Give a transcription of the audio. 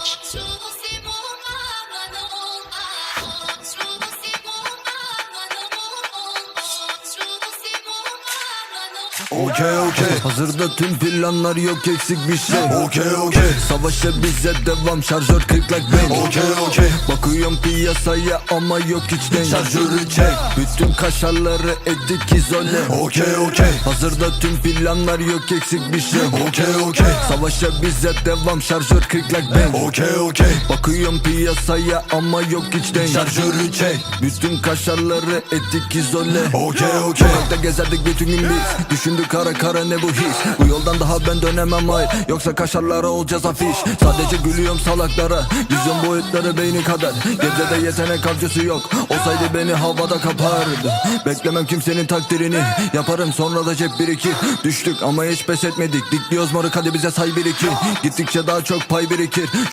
Watch. Okey okey. Hazırda tüm planlar yok eksik bir şey. Okey okey. Savaşa bize devam şarjör kırk like ben Okey okey. Bakıyorum piyasaya ama yok hiç denk. Şarjörü çek. Bütün kaşarları edik izole. Okey okey. Hazırda tüm planlar yok eksik bir şey. Okey okey. Savaşa bize devam şarjör kırk like ben Okey okey. Bakıyorum piyasaya ama yok hiç denk. Şarjörü çek. Bütün kaşarları edik izole. Okey okey. Sokakta gezerdik bütün gün biz Düşündük kara kara ne bu his Bu yoldan daha ben dönemem hayır Yoksa kaşarlara olacağız afiş. Sadece gülüyorum salaklara. Vizyon boyutları beyni kadar. Gebze'de yetenek avcısı yok. Olsaydı beni havada kapardı. Beklemem kimsenin takdirini. Yaparım sonra da cep birikir Düştük ama hiç pes etmedik. Dikliyoruz moruk hadi bize say bir iki. Gittikçe daha çok pay birikir